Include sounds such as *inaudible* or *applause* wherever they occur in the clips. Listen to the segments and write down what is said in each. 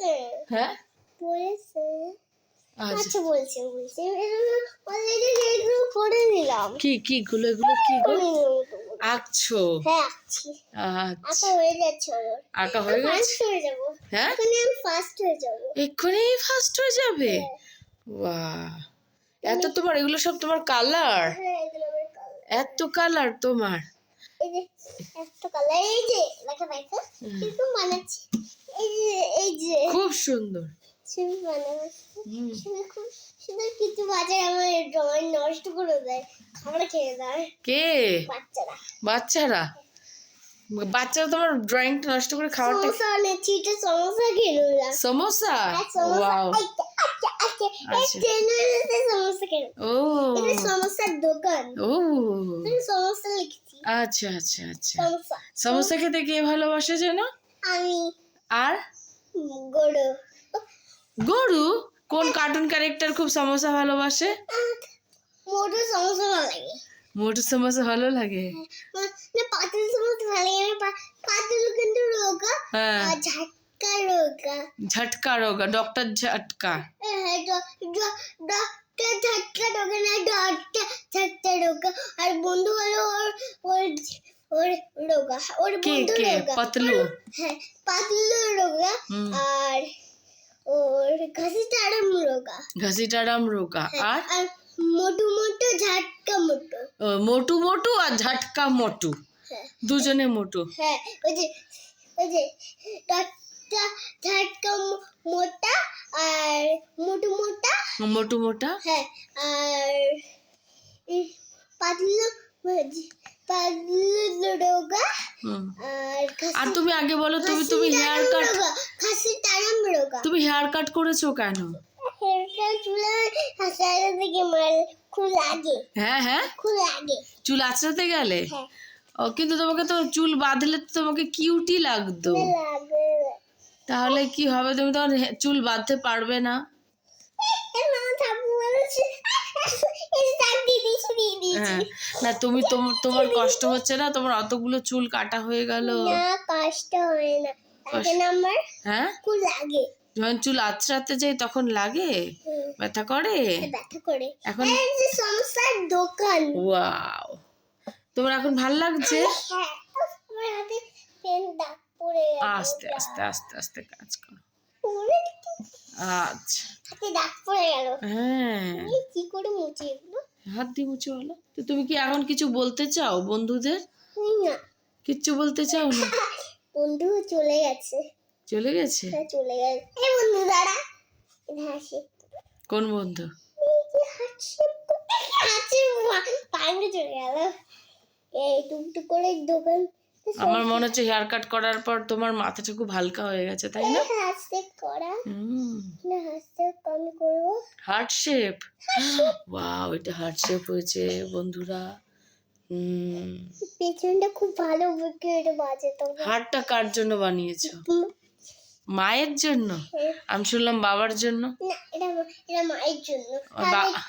বলেছে হ্যাঁ বলেছে আচ্ছা আচ্ছা বলছে বলছে অলরেডি এগুলো করে নিলাম কি কি গুলো এগুলো কি গো করে নিলাম তো। আঁকছো হ্যাঁ আছি আচ্ছা আচ্ছা হয়ে যাচ্ছে আঁকা হয়ে গেছে হয়ে যাব হ্যাঁ এখানে আমি ফার্স্ট হয়ে যাব এক্ষুনি ফার্স্ট হয়ে যাবে বাহ এত তোমার এগুলো সব তোমার কালার কালার এত কালার তোমার এই যে একটা কালার এই যে দেখা কিন্তু এই যে খুব সুন্দর। ছবি। ছবি খুব সুন্দর বাজার আমার ড্রয়িং নষ্ট করে দেয়। খাবার খেয়ে দেয়। কে? বাচ্চারা। বাচ্চারা? বাচ্চারা তোমার ড্রয়িংটা নষ্ট করে খাওয়াটা সমোসা সমোসা নিলাম সমোসা ওয়াও। আচ্ছা আচ্ছা আচ্ছা এই আচ্ছা। ট্রেনারে সমোসা খেয়ে ও। এটা দোকান। ও। আমি আচ্ছা আচ্ছা আচ্ছা। সমোসা সমোসা খেতে কে ভালোবাসে যেন? আমি। আর? গরু। গরু? কোন কার্টুন ক্যারেক্টার খুব সমোসা ভালোবাসে? মোটর সমোসা ভালো লাগে। মোটু সমোসা ভালো লাগে? না পাতল সমোসা ভালো লাগে। না কিন্তু রোগা হ্যাঁ। আর রোগা। ঝটকা রোগা ডক্টর ঝটকা। হ্যাঁ ডক্টর ঝটকা রোগা না ডক্টর ঝটকা রোগা। আর বন্ধু হলো ওর ওর ওর রোগা ওর বন্ধু রোগা। পতলু? হ্যাঁ পাতলু রোগা। আর ওর ঘাসি টাড়াম রোগা। ঘাসিটারাম রোগা। আর? আর মোটু মোটু ঝাটকা মোটু। মোটু মোটু আর ঝটকা মোটু। হ্যাঁ। দুজনে মোটু। হ্যাঁ ওই যে ওই যে ডাক্তার ঝাটকা মোটা আর মোটু মোটা। মোটু মোটা? হ্যাঁ আর পাতলু। আর তুমি আগে বলো তুমি তুমি হেয়ার কাট তুমি হেয়ার কাট করেছ কেন? হ্যাঁ হ্যাঁ? চুল আঁচড়াতে গেলে? হ্যাঁ। ও কিন্তু তোমাকে তো চুল বাঁধলে তো তোমাকে কিউটি লাগতো। তাহলে কি হবে? তুমি হে- চুল বাঁধতে পারবে না। না তুমি তোমার কষ্ট হচ্ছে না? তোমার অতগুলো চুল কাটা হয়ে গেল। না কষ্ট হয় না। আমার হ্যাঁ? খুব লাগে। যখন চুল আঁচড়াতে যাই তখন লাগে? ব্যথা করে? ব্যথা করে। এখন দোকান। ওয়াও। তোমার এখন ভালো লাগছে? হ্যাঁ আমার হাতে পেন দাগ পড়ে আস্তে আস্তে আস্তে আস্তে কাজ করো। আচ্ছা। হাতে দাগ পড়ে গেল। হ্যাঁ। কি করে মুছি? হাত দিয়ে মুছে বলো। তো তুমি কি এখন কিছু বলতে চাও বন্ধুদের? না। কিচ্ছু বলতে চাও না? *laughs* বন্ধু চলে গেছে। চলে গেছে? হ্যাঁ চলে গেছে। এই বন্ধু দাঁড়া। হাসি। কোন বন্ধু? এই হাসি। হাসি পাঙ্গে চলে গেল। এই টুকটুক করে দোকান আমার মনে হচ্ছে হেয়ার কাট করার পর তোমার মাথাটা খুব হালকা হয়ে গেছে তাই না? করা। হার্ট শেপ ওয়াও এটা হার্ট শেপ হয়েছে বন্ধুরা। পেছনটা খুব ভালো হার্টটা কার জন্য বানিয়েছো? মায়ের জন্য? আমি শুনলাম বাবার জন্য। না এটা এটা মায়ের জন্য। ও,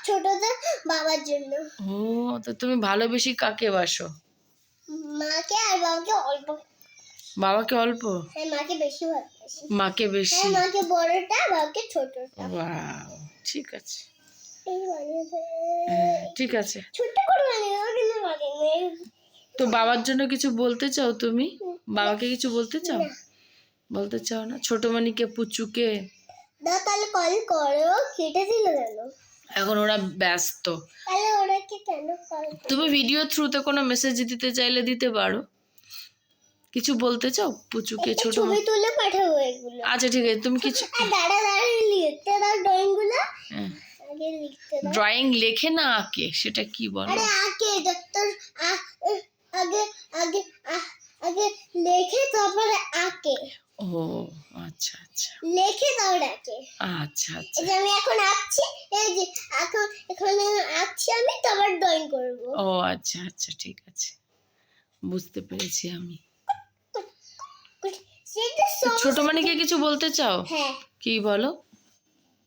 ছোটটা বাবার জন্য। ও তো তুমি ভালোবেসি কাকে বাসো? মাকে আর বাবাকে অল্প। বাবাকে অল্প? হ্যাঁ মাকে বেশি ভালোবাসি। মাকে বেশি? হ্যাঁ মাকে বড়টা বাবাকে ছোটটা। ওয়াও ঠিক আছে। হ্যাঁ ঠিক আছে। ছোট্ট করে তো বাবার জন্য কিছু বলতে চাও তুমি? বাবাকে কিছু বলতে চাও? বলতে চাও না? ছোট মানিকে পুচুকে? দাও তাহলে কল করো কেটে দিল কেন এখন ওরা ব্যস্ত। তুমি ভিডিও থ্রুতে কোনো মেসেজ দিতে চাইলে দিতে পারো। কিছু বলতে চাও? পুচুকে ছোট ছবি তুলে পাঠাবো এগুলো। আচ্ছা ঠিক আছে। তুমি কিছু দাঁড়া দাঁড়া লিখতে দাও ড্রয়িংগুলো ড্রয়িং লেখে না আঁকে সেটা কি বলো? আরে আগে তোর আ- আ- আগে আগে আগে লেখে তারপরে আঁকে। ও আচ্ছা আচ্ছা। লেখে তারপরে আঁকে। আচ্ছা আচ্ছা। এই যে আমি এখন আঁকছি এই যে এখন এখানে আঁকছি আমি তারপর ড্রয়িং করব। ও আচ্ছা আচ্ছা ঠিক আছে। বুঝতে পেরেছি আমি। ছোট মানিকে কিছু বলতে চাও? হ্যাঁ। কি বলো?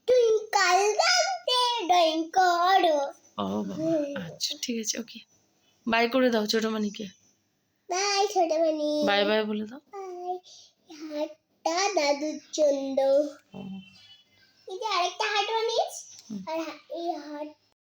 টুইঙ্কাল গানতে ড্রয়িং করো। ও বাবা আচ্ছা ঠিক আছে ওকে। বাই করে দাও ছোট মানিকে। বাই ছোট মানি বাই বাই বলে দাও। বাই। হাটটা দাদুর জন্য। এই যে আরেকটা হাট বানিয়েছি? আর এই হার্ট